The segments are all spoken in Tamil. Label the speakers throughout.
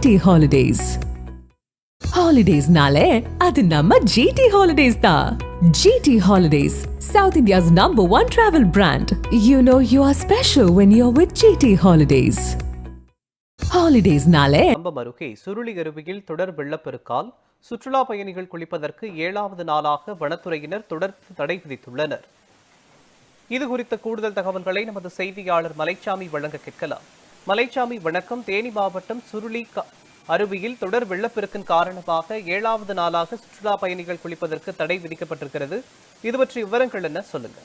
Speaker 1: ஜிடி ஹாலிடேஸ் ஹாலிடேஸ்னாலே அது நம்ம ஜிடி ஹாலிடேஸ் தான். GT holidays south India's number one travel brand you know you are special when you are with GT holidays ஹாலிடேஸ்னாலே
Speaker 2: கம்பம் அருகே சுருளி அருவியில் தொடர் வெள்ளப்பெருக்கால் சுற்றுலா பயணிகள் குளிப்பதற்கு ஏழாவது நாளாக வனத்துறையினர் தொடர்ந்து தடை விதித்துள்ளனர். இது குறித்த கூடுதல் தகவல்களை நமது செய்தியாளர் மலைச்சாமி வழங்க கேட்கலாம். மலைச்சாமி வணக்கம். தேனி மாவட்டம் சுருளி அருவியில் தொடர் வெள்ளப்பெருக்கின் காரணமாக ஏழாவது நாளாக சுற்றுலா பயணிகள் குளிப்பதற்கு தடை விதிக்கப்பட்டிருக்கிறது. இது விவரங்கள் என்ன? சொல்லுங்க.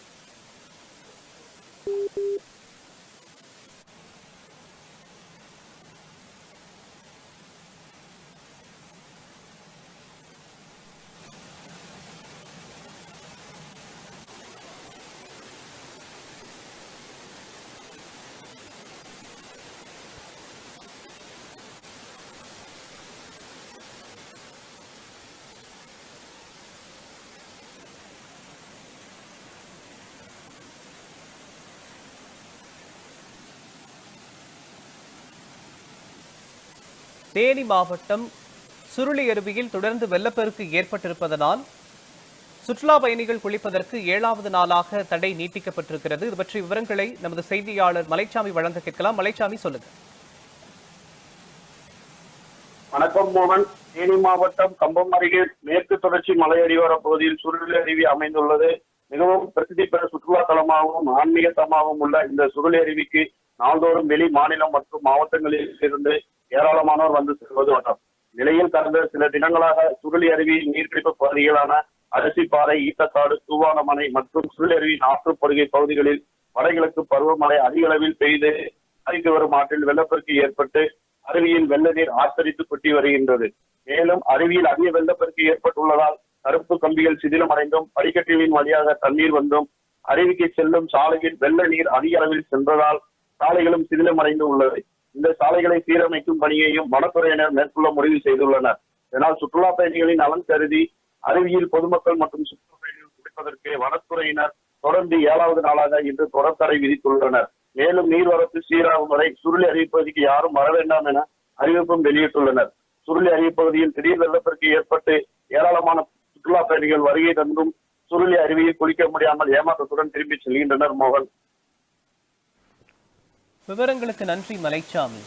Speaker 2: தேனி மாவட்டம் சுருளி அருவியில் தொடர்ந்து வெள்ளப்பெருக்கு ஏற்பட்டிருப்பதனால் சுற்றுலா பயணிகள் குளிப்பதற்கு ஏழாவது நாளாக தடை நீட்டிக்கப்பட்டிருக்கிறது. இது பற்றிய விவரங்களை நமது செய்தியாளர் மலைச்சாமி வழங்க கேட்கலாம். மலைச்சாமி சொல்லுங்க.
Speaker 3: வணக்கம் மோகன். தேனி மாவட்டம் கம்பம் அருகே மேற்கு தொடர்ச்சி மலையடிவார பகுதியில் சுருளி அருவி அமைந்துள்ளது. மிகவும் பிரசித்தி பெற சுற்றுலா தலமாகவும் ஆன்மீக தலமாகவும் உள்ள இந்த சுருளி அருவிக்கு நாள்தோறும் வெளி மாநிலம் மற்றும் மாவட்டங்களில் இருந்து ஏராளமானோர் வந்து செல்வது வழக்கம் நிலையில் கடந்த சில தினங்களாக சுருளி அருவி நீர்பிடிப்பு பகுதிகளான அரிசிப்பாறை ஈத்தக்காடு தூவானமனை மற்றும் சுருளி அருவி ஆற்றுப்படுகை பகுதிகளில் வடகிழக்கு பருவமழை அதிக அளவில் பெய்து அரித்து வரும் ஆற்றில் வெள்ளப்பெருக்கு ஏற்பட்டு அருவியில் வெள்ள நீர் ஆச்சரித்து கொட்டி வருகின்றது. மேலும் அருவியில் அதிக வெள்ளப்பெருக்கு ஏற்பட்டுள்ளதால் கருப்பு கம்பிகள் சிதிலமடைந்தும் படிக்கட்டுகளின் வழியாக தண்ணீர் வந்தும் அருவிக்கு செல்லும் சாலையில் வெள்ள நீர் அதிக அளவில் சென்றதால் சாலைகளும் சிதிலமடைந்து உள்ளது. இந்த சாலைகளை சீரமைக்கும் பணியையும் வனத்துறையினர் மேற்கொள்ள முடிவு செய்துள்ளனர். இதனால் சுற்றுலா பயணிகளின் நலன் கருதி அருவியில் பொதுமக்கள் மற்றும் சுற்றுலா பயணிகள் குடிப்பதற்கு வனத்துறையினர் தொடர்ந்து ஏழாவது நாளாக இன்று தொடர் தடை விதித்துள்ளனர். மேலும் நீர்வரத்து சீராகும் வரை சுருளி அருவி பகுதிக்கு யாரும் வர வேண்டாம் என அறிவிப்பும் வெளியிட்டுள்ளனர். சுருளி அருவி பகுதியில் திடீர் வெள்ளப்பெருக்கு ஏற்பட்டு ஏராளமான சுற்றுலா பயணிகள் வருகை தந்தும் சுருளி அருவியில் குளிக்க முடியாமல் ஏமாற்றத்துடன் திரும்பி செல்கின்றனர் மோகன்.
Speaker 2: விவரங்களுக்கு நன்றி மலைச்சாமி.